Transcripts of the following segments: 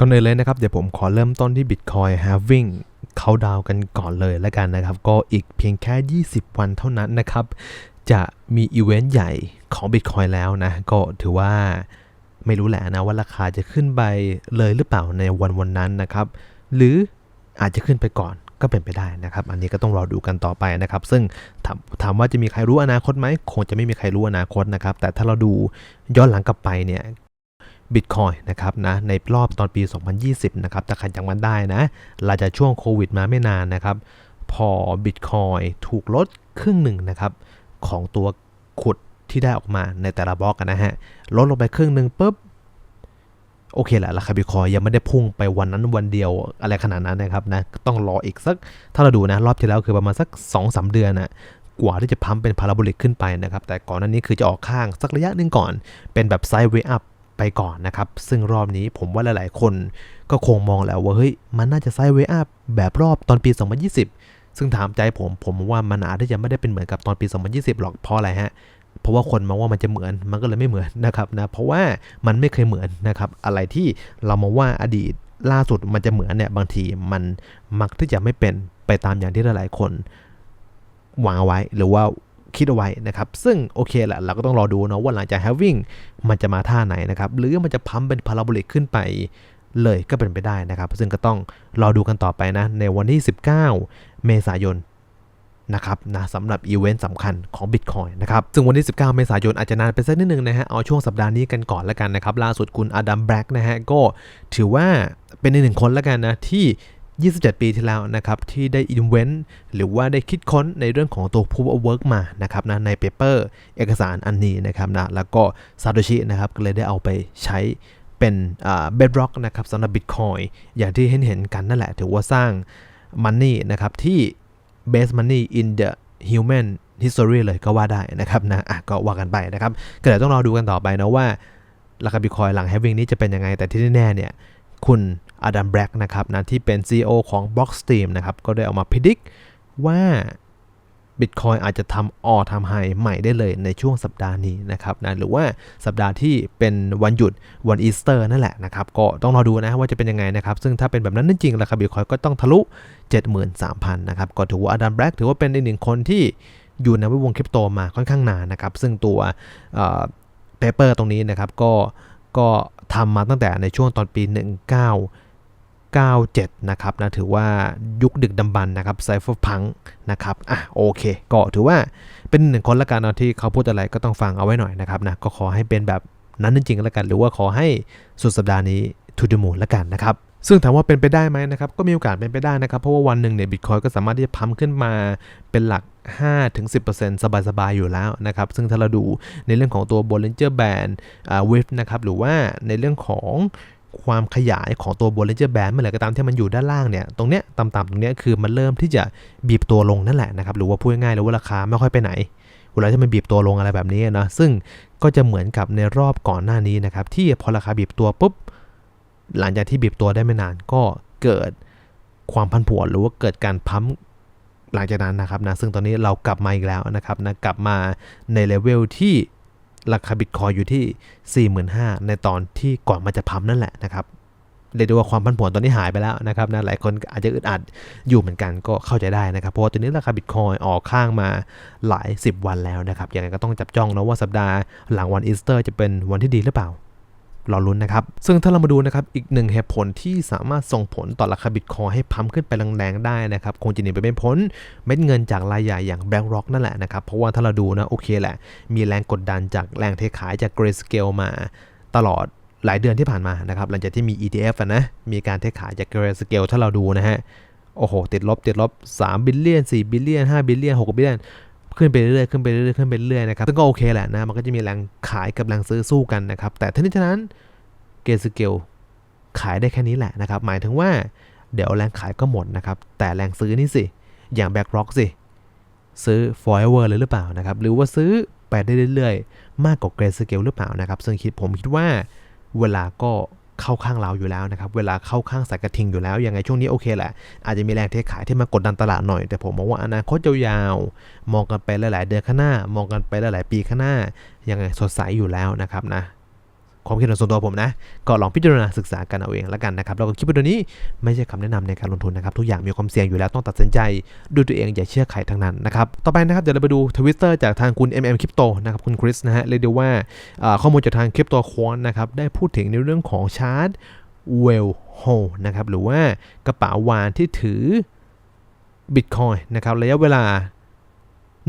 ก่อนอื่นเลยนะครับ เดี๋ยวผมขอเริ่มต้นที่ Bitcoin Halving เขาดาวกันก่อนเลยแล้วกันนะครับ ก็อีกเพียงแค่ 20 วันเท่านั้นนะครับ จะมีอีเวนต์ใหญ่ของ Bitcoin แล้วนะ ก็ถือว่าไม่รู้แหละนะว่าราคาจะขึ้นไปเลยหรือเปล่าในวันวันนั้นนะครับ หรืออาจจะขึ้นไปก่อนก็เป็นไปได้นะครับ อันนี้ก็ต้องรอดูกันต่อไปนะครับ ซึ่งถามถามว่าจะมีใครรู้อนาคตไหม คงจะไม่มีใครรู้อนาคตนะครับ แต่ถ้าเราดูย้อนหลังกลับไปเนี่ย Bitcoin นะครับนะในรอบตอนปี 2020 นะครับถ้าใครจำกันได้นะหลังจากช่วงโควิดมาไม่นานนะครับ พอ Bitcoin ถูกลดครึ่งหนึ่งนะครับ ของตัวขุดที่ได้ออกมาในแต่ละบล็อกนะฮะลดลงไปครึ่งหนึ่งปุ๊บโอเคแหละราคาบิตคอยยังไม่ได้พุ่งไปวันนั้นวันเดียวอะไรขนาดนั้นนะครับนะต้องรออีกสักถ้าเราดูนะรอบที่แล้วคือประมาณสัก 2-3 เดือนนะกว่าที่จะพัมเป็นพาราโบลิกขึ้นไปนะครับ แต่ก่อนหน้านี้คือจะออกข้างสักระยะหนึ่งก่อน เป็นแบบไซด์เวอัพ ไปก่อนนะครับ ซึ่งรอบนี้ผมว่าหลายๆ คนก็คงมองแล้วว่าเฮ้ยมันน่าจะไซด์เวอัพแบบรอบตอนปี 2020 ซึ่งถามใจผมผมว่ามันอาจจะไม่ได้เป็นเหมือนกับตอนปี 2020 หรอกเพราะอะไรฮะเพราะว่าคนมองว่ามันจะเหมือนมันก็เลยไม่เหมือนนะครับนะเพราะว่ามันไม่เคยเหมือนนะครับอะไรที่เรามองว่าอดีตล่าสุดมันจะเหมือนเนี่ยบางทีมันมักที่จะไม่เป็นไปตามอย่างที่หลายๆคนหวางเอาไว้หรือว่า คิดเอาไว้นะครับ ซึ่งโอเคแหละเราก็ต้องรอดูเนาะว่าหลังจาก having มันจะมาท่าไหนนะครับ หรือมันจะพัมเป็นพาราโบลิกขึ้นไปเลยก็เป็นไปได้นะครับ ซึ่งก็ต้องรอดูกันต่อไปนะ ในวันที่ 19 เมษายนนะครับนะสำหรับอีเวนต์สำคัญของ Bitcoin นะครับ ซึ่งวันที่ 19 เมษายนอาจจะนานไปสักนิดนึงนะฮะ เอาช่วงสัปดาห์นี้กันก่อนแล้วกันนะครับ ล่าสุดคุณอดัมแบล็กนะฮะ ก็ถือว่าเป็นอีกหนึ่งคนแล้วกันนะที่ 27 ปีที่แล้วนะครับที่ได้อินเวนต์หรือว่าได้คิดค้นในเรื่องของตัว Proof of Work มานะครับนะในเปเปอร์เอกสารอันนี้นะครับนะแล้วก็ซาโตชินะครับก็เลยได้เอาไปใช้เป็นอ่า bedrock นะครับสำหรับ Bitcoin อย่างที่เห็นเห็นกันนั่นแหละ ถือว่าสร้าง Money นะครับที่ base money in the human history เลยก็ว่าได้นะครับนะอะก็ว่ากันไปนะครับก็เดี๋ยวต้องรอดูกันต่อไปนะว่าราคาบิตคอยหลัง having นี้จะเป็นยังไง แต่ที่แน่เนี่ย คุณอดัมแบล็กนะครับนะที่เป็น CEO ของ Blockstream นะครับ ก็ได้ออกมาพิจิกว่า Bitcoin อาจจะทำออทำไฮใหม่ได้เลยในช่วงสัปดาห์นี้นะครับนะหรือว่าสัปดาห์ที่เป็นวันหยุดวันอีสเตอร์นั่นแหละนะครับ ก็ต้องรอดูนะว่าจะเป็นยังไงนะครับ ซึ่งถ้าเป็นแบบนั้นจริงๆราคาบิตคอยก็ต้องทะลุ 73,000 นะครับ ก็ถือว่าอดัมแบล็กถือว่าเป็นอีกหนึ่งคนที่อยู่ในวดวงคริปโตมาค่อนข้างนานนะครับ ซึ่งตัวเปเปอร์ตรงนี้นะครับก็ก็ ทำมาตั้งแต่ในช่วงตอนปี 1997 นะครับนะถือว่ายุคดึกดำบรรพ์นะครับไซเฟอร์พังนะครับอะโอเค ก็ถือว่าเป็นหนึ่งคนละกันนะที่เขาพูดอะไรก็ต้องฟังเอาไว้หน่อยนะครับนะก็ขอให้เป็นแบบนั้นจริงๆแล้วกัน หรือว่าขอให้สุดสัปดาห์นี้ทูดมูลละกันนะครับ ซึ่งถามว่าเป็นไปได้ไหมนะครับ ก็มีโอกาสเป็นไปได้นะครับ เพราะว่าวันหนึ่งเนี่ยบิตคอยก็สามารถที่จะพัมขึ้นมาเป็นหลัก 5-10%สบายๆ อยู่แล้วนะครับ ซึ่งถ้าเราดูในเรื่องของตัว Bollinger Band อ่า Width นะครับหรือว่าในเรื่องของความขยายของตัว Bollinger Band เมื่อไหร่ก็ตามที่มันอยู่ด้านล่างเนี่ย ตรงเนี้ยต่ำๆตรงเนี้ยคือมันเริ่มที่จะบีบตัวลงนั่นแหละนะครับ หรือว่าพูดง่ายๆเลยว่าราคาไม่ค่อยไปไหนเวลาที่มันบีบตัวลงอะไรแบบนี้นะซึ่งก็จะเหมือนกับในรอบก่อนหน้านี้นะครับที่พอราคาบีบตัวปุ๊บ หลังจากที่บีบตัวได้ไม่นานก็เกิดความพันผวนหรือว่าเกิดการพัมหลังจากนั้นนะครับนะซึ่งตอนนี้เรากลับมาอีกแล้วนะครับนะกลับมาในเลเวลที่ราคาบิตคอยอยู่ที่ 45,000 ในตอนที่ก่อนมันจะพัมนั่นแหละนะครับเรียกได้ว่าความพันผวนตอนนี้หายไปแล้วนะครับนะหลายคนอาจจะอึดอัดอยู่เหมือนกันก็เข้าใจได้นะครับ เพราะว่าตอนนี้ราคาบิตคอยออกข้างมาหลาย 10 วันแล้วนะครับยังไงก็ต้องจับจ้องนะว่าสัปดาห์หลังวันอีสเตอร์จะเป็นวันที่ดีหรือเปล่า รอลุ้นนะครับ ซึ่งถ้าเรามาดูนะครับ อีกหนึ่งเหตุผลที่สามารถส่งผลต่อราคาบิตคอยให้พัมขึ้นไปแรงๆได้นะครับ คงจะหนีไปไม่พ้นเม็ดเงินจากรายใหญ่อย่าง BlackRock นั่นแหละนะครับ เพราะว่าถ้าเราดูนะโอเคแหละ มีแรงกดดันจากแรงเทขายจาก Grayscale มาตลอดหลายเดือนที่ผ่านมานะครับหลังจากที่มี ETF นะมีการเทขายจาก Grayscale ถ้าเราดูนะฮะโอ้โหติดลบติดลบ3บิลเลียน4บิลเลียน5บิลเลียน6บิลเลียน ขึ้นไปเรื่อยๆขึ้นไปเรื่อยๆขึ้นไปเรื่อยๆนะครับซึ่งก็โอเคแหละนะมันก็จะมีแรงขายกับแรงซื้อสู้กันนะครับแต่ทั้งนี้ทั้งนั้นเกสเกลขายได้แค่นี้แหละนะครับหมายถึงว่าเดี๋ยวแรงขายก็หมดนะครับแต่แรงซื้อนี่สิอย่างแบ็กร็อกสิซื้อ forever เลยหรือเปล่านะครับหรือว่าซื้อไปได้เรื่อยๆ มากกว่าเกรสเกลหรือเปล่านะครับซึ่งคิดผมคิดว่าเวลาก็ เข้าข้างเราอยู่แล้วนะครับ เวลาเข้าข้างสายกระทิงอยู่แล้ว ยังไงช่วงนี้โอเคแหละ อาจจะมีแรงเทขายที่มากดดันตลาดหน่อย แต่ผมมองว่าอนาคตยาวๆ มองกันไปหลายๆเดือนข้างหน้า มองกันไปหลายๆปีข้างหน้า ยังไงสดใสอยู่แล้วนะครับนะ ความคิดเห็นส่วนตัวผมนะ ก็ลองพิจารณาศึกษากันเอาเองแล้วกันนะครับ แล้วก็คลิปวิดีโอนี้ไม่ใช่คำแนะนำในการลงทุนนะครับ ทุกอย่างมีความเสี่ยงอยู่แล้วต้องตัดสินใจด้วยตัวเองอย่าเชื่อใครทั้งนั้นนะครับ ต่อไปนะครับเดี๋ยวเราไปดูทวิตเตอร์จากทางคุณ MM Crypto นะครับคุณคริสนะฮะเรียกได้ว่าข้อมูลจากทาง Crypto Quant นะครับได้พูดถึงในเรื่องของชาร์ตเวลโฮนะครับหรือว่ากระเป๋าวานที่ถือ Bitcoin นะครับระยะเวลา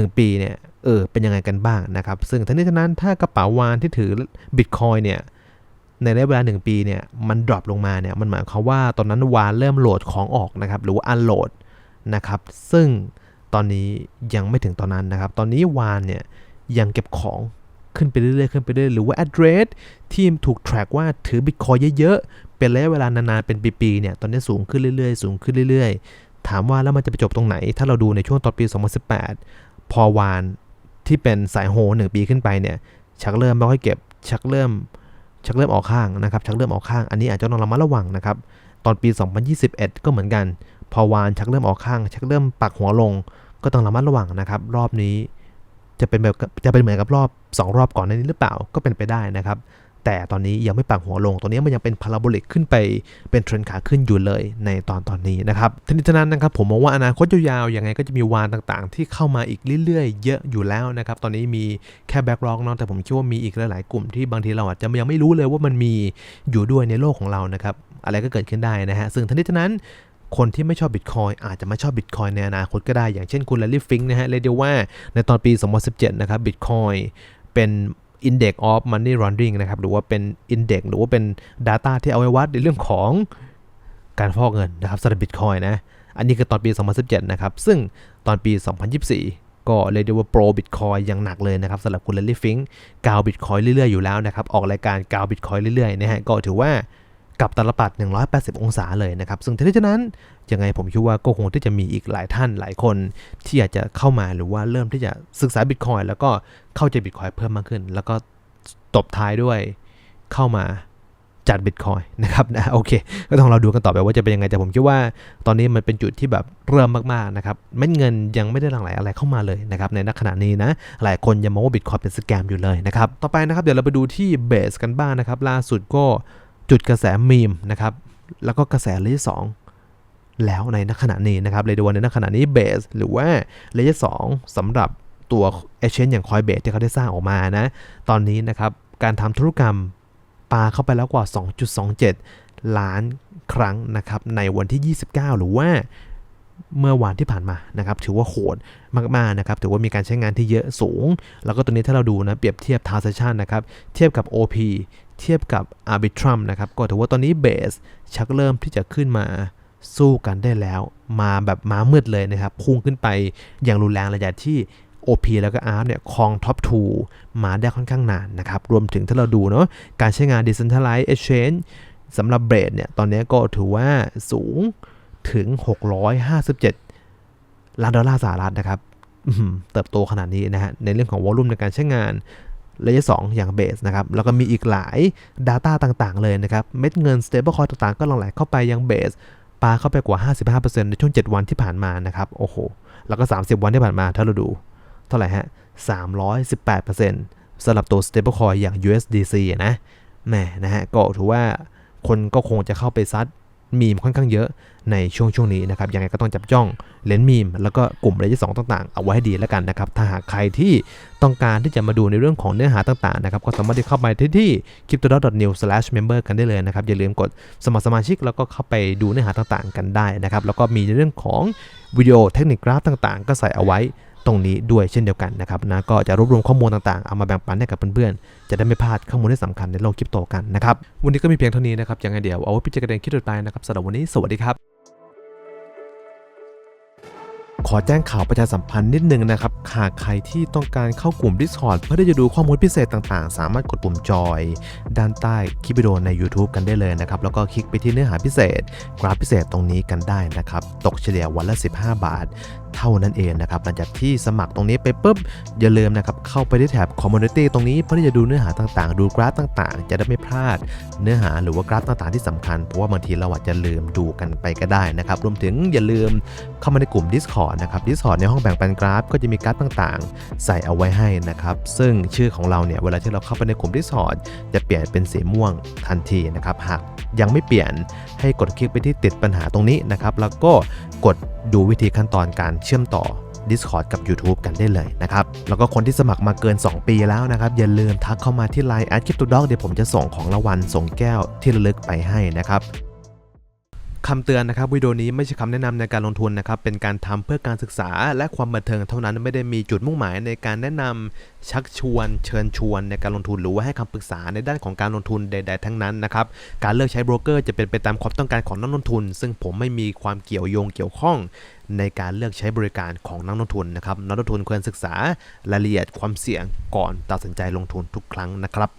1 ปีเนี่ยเออเป็นยังไงกันบ้างนะครับ ซึ่งทั้งนี้ทั้งนั้นถ้ากระเป๋าวานที่ถือ Bitcoin เนี่ยในระยะเวลา 1 ปีเนี่ยมันดรอปลงมาเนี่ยมันหมายความว่าตอนนั้นวานเริ่มโหลดของออกนะครับหรือว่าอันโหลดนะครับ ซึ่งตอนนี้ยังไม่ถึงตอนนั้นนะครับ ตอนนี้วานเนี่ยยังเก็บของขึ้นไปเรื่อยๆขึ้นไปเรื่อยๆหรือว่า address ที่ถูก track ว่าถือ Bitcoin เยอะๆ เป็นระยะเวลานานๆ เป็นปีๆ เนี่ยตอนนี้สูงขึ้นเรื่อยๆ สูงขึ้นเรื่อยๆ ถามว่าแล้วมันจะไปจบตรงไหน ถ้าเราดูในช่วงตอนปี 2018 พอวานที่เป็นสายโฮหนึ่งปีขึ้นไปเนี่ยชักเริ่มไม่ค่อยเก็บชักเริ่มชักเริ่มออกข้างนะครับชักเริ่มออกข้าง อันนี้อาจจะต้องระมัดระวังนะครับตอนปี 2021 ก็เหมือนกัน พอวานชักเริ่มออกข้าง ชักเริ่มปักหัวลง ก็ต้องระมัดระวังนะครับ รอบนี้จะเป็นแบบจะเป็นเหมือนกับรอบ 2 รอบก่อนหน้านี้หรือเปล่าก็เป็นไปได้นะครับ แต่ตอนนี้ยังไม่ปักหัวลงตัวนี้มันยังเป็นพาราโบลิกขึ้นไปเป็นเทรนขาขึ้นอยู่เลยในตอนตอนนี้นะครับทีนี้ฉะนั้นนะครับผมมองว่าอนาคตยาวๆยังไงก็จะมีวานต่างๆ ที่เข้ามาอีกเรื่อยๆ เยอะอยู่แล้วนะครับ ตอนนี้มีแค่แบ็กล็อกเนาะแต่ผมคิดว่ามีอีกหลายๆกลุ่มที่บางทีเราอาจจะยังไม่รู้เลยว่ามันมีอยู่ด้วยในโลกของเรานะครับอะไรก็เกิดขึ้นได้นะฮะซึ่งทั้งนี้ทั้งนั้นคนที่ไม่ชอบบิตคอยอาจจะไม่ชอบบิตคอยในอนาคตก็ได้ อย่างเช่นคุณลลี่ฟิงนะฮะเรียกว่าในตอนปี 2017 นะครับบิตคอยเป็น Index of Money Laundering นะครับ หรือว่าเป็น Index หรือว่าเป็น Data ที่เอาไว้วัดในเรื่องของการฟอกเงินนะครับสำหรับบิตคอยนะ อันนี้คือตอนปี 2017 นะครับ ซึ่งตอนปี 2024 ก็เรียกได้ว่าโปรบิตคอยอย่างหนักเลยนะครับสำหรับคุณเลลี่ฟิงกาวบิตคอยเรื่อยๆอยู่แล้วนะครับ ออกรายการกาวบิตคอยเรื่อยๆนะฮะก็ถือว่า กับตลปัด 180 องศาเลยนะครับ ซึ่งทั้งนี้ทั้งนั้นยังไงผมคิดว่าก็คงที่จะมีอีกหลายท่านหลายคน ที่อยากจะเข้ามาหรือว่าเริ่มที่จะศึกษาบิตคอยแล้วก็เข้าใจบิตคอยเพิ่มมากขึ้น แล้วก็ตบท้ายด้วยเข้ามาจัดบิตคอยนะครับนะโอเค ก็ต้องเราดูกันต่อไปว่าจะเป็นยังไงแต่ผมคิดว่า ตอนนี้มันเป็นจุดที่แบบเริ่มมากๆนะครับเม็ดเงินยังไม่ได้หลั่งไหลอะไรเข้ามาเลยนะครับในณขณะนี้นะหลายคนยังมองว่าบิตคอยเป็นสแกมอยู่เลยนะครับต่อไปนะครับเดี๋ยวเราไปดูที่เบสกันบ้างนะครับล่าสุดก็ จุดกระแสมีมนะครับแล้วก็กระแสระยะสองแล้วในขณะนี้นะครับเลยดูว่าในขณะนี้เบสหรือว่าระยะสองสำหรับตัว exchange อย่าง Coinbase ที่เขาได้สร้างออกมานะ ตอนนี้นะครับการทำธุรกรรมปาเข้าไปแล้วกว่า 2.27 ล้านครั้งนะครับในวันที่ 29 หรือว่าเมื่อวานที่ผ่านมานะครับถือว่าโหดมากๆนะครับถือว่ามีการใช้งานที่เยอะสูง แล้วก็ตัวนี้ถ้าเราดูนะเปรียบเทียบ transaction นะครับเทียบกับ OP เทียบกับ Arbitrum นะครับ ก็ถือว่าตอนนี้เบสชักเริ่มที่จะขึ้นมาสู้กันได้แล้ว มาแบบม้ามืดเลยนะครับ พุ่งขึ้นไปอย่างรุนแรงระยะที่ OP แล้วก็ ARP เนี่ยครองท็อป 2 มาได้ค่อนข้างนานนะครับ รวมถึงถ้าเราดูเนาะการใช้งาน Decentralized Exchange สำหรับเบรดเนี่ย ตอนนี้ก็ถือว่าสูงถึง 657 ล้านดอลลาร์สหรัฐนะครับเติบโตขนาดนี้นะฮะในเรื่องของวอลุ่มในการใช้งาน ระยะ 2 อย่างเบสนะครับ แล้วก็มีอีกหลาย Data ต่างๆ เลยนะครับ เม็ดเงิน Stablecoin ต่างๆ ก็หลั่งไหลเข้าไปยังเบสปาเข้าไปกว่า 55%ในช่วง 7 วันที่ผ่านมานะครับ โอ้โห แล้วก็ 30 วันที่ผ่านมาถ้าเราดู เท่าไหร่ฮะ 318%สำหรับตัว stablecoin อย่าง USDC นะแหมนะฮะก็ถือว่าคนก็คงจะเข้าไปซัด มีมค่อนข้างเยอะในช่วงช่วงนี้นะครับยังไงก็ต้องจับจ้องเลนมีม แล้วก็กลุ่มระยะสองต่างๆ เอาไว้ให้ดีแล้วกันนะครับ ถ้าหากใครที่ต้องการที่จะมาดูในเรื่องของเนื้อหาต่างๆนะครับก็สามารถที่เข้าไปที่ที่ crypto.new/member กันได้เลยนะครับ อย่าลืมกดสมัครสมาชิก แล้วก็เข้าไปดูเนื้อหาต่างๆ กันได้นะครับแล้วก็มีในเรื่องของวิดีโอเทคนิคกราฟต่างๆ ก็ใส่เอาไว้ ตรงนี้ด้วยเช่นเดียวกันนะครับนะก็จะรวบรวมข้อมูลต่างๆ เอามาแบ่งปันให้กับเพื่อนๆ จะได้ไม่พลาดข้อมูลที่สำคัญในโลกคริปโตกันนะครับ วันนี้ก็มีเพียงเท่านี้นะครับยังไงเดี๋ยวเอาไว้พิจารณาคิดต่อไปนะครับสำหรับวันนี้สวัสดีครับขอแจ้งข่าวประชาสัมพันธ์นิดนึงนะครับ หากใครที่ต้องการเข้ากลุ่ม Discord เพื่อที่จะดูข้อมูลพิเศษต่างๆ สามารถกดปุ่มจอย ด้านใต้คลิปวิดีโอใน YouTube กันได้เลยนะครับ แล้วก็คลิกไปที่เนื้อหาพิเศษ กราฟพิเศษตรงนี้กันได้นะครับ ตกเฉลี่ยวันละ 15 บาท เท่านั้นเองนะครับหลังจากที่สมัครตรงนี้ไปปุ๊บอย่าลืมนะครับเข้าไปที่แท็บ Community ตรงนี้เพื่อที่จะดูเนื้อหาต่างๆ ดูกราฟต่างๆ จะได้ไม่พลาดเนื้อหาหรือว่ากราฟต่างๆที่สำคัญ เพราะว่าบางทีเราอาจจะลืมดูกันไปก็ได้นะครับรวมถึงอย่าลืมเข้ามาในกลุ่ม Discord นะครับ Discord ในห้องแบ่งปันกราฟ ก็จะมีกราฟต่างๆ ใส่เอาไว้ให้นะครับซึ่งชื่อของเราเนี่ยเวลาที่เราเข้าไปในกลุ่ม Discord จะเปลี่ยนเป็นสีม่วงทันทีนะครับหากยังไม่เปลี่ยนให้กดคลิกไปที่ติดปัญหาตรงนี้นะครับแล้วก็กดดูวิธีขั้นตอนการเชื่อมต่อ Discord กับ YouTube กันได้เลยนะครับ แล้วก็คนที่สมัครมาเกิน 2 ปีแล้วนะครับ อย่าลืมทักเข้ามาที่ Line แอดคริปโตดอกเดี๋ยวผมจะส่งของรางวัลส่งแก้วที่ระลึกไปให้นะครับ คำเตือนนะครับวิดีโอนี้ไม่ใช่คำแนะนำในการลงทุนนะครับเป็นการทำเพื่อการศึกษาและความบันเทิงเท่านั้นไม่ได้มีจุดมุ่งหมายในการแนะนำชักชวน เชิญชวนในการลงทุนหรือว่าให้คำปรึกษาในด้านของการลงทุนใด ๆ ทั้งนั้นนะครับการเลือกใช้โบรกเกอร์จะเป็นไปตามความต้องการของนักลงทุน ซึ่งผมไม่มีความเกี่ยวโยงเกี่ยวข้องในการเลือกใช้บริการของนักลงทุนนะครับนักลงทุนควรศึกษารายละเอียดความเสี่ยงก่อนตัดสินใจลงทุนทุกครั้งนะครับ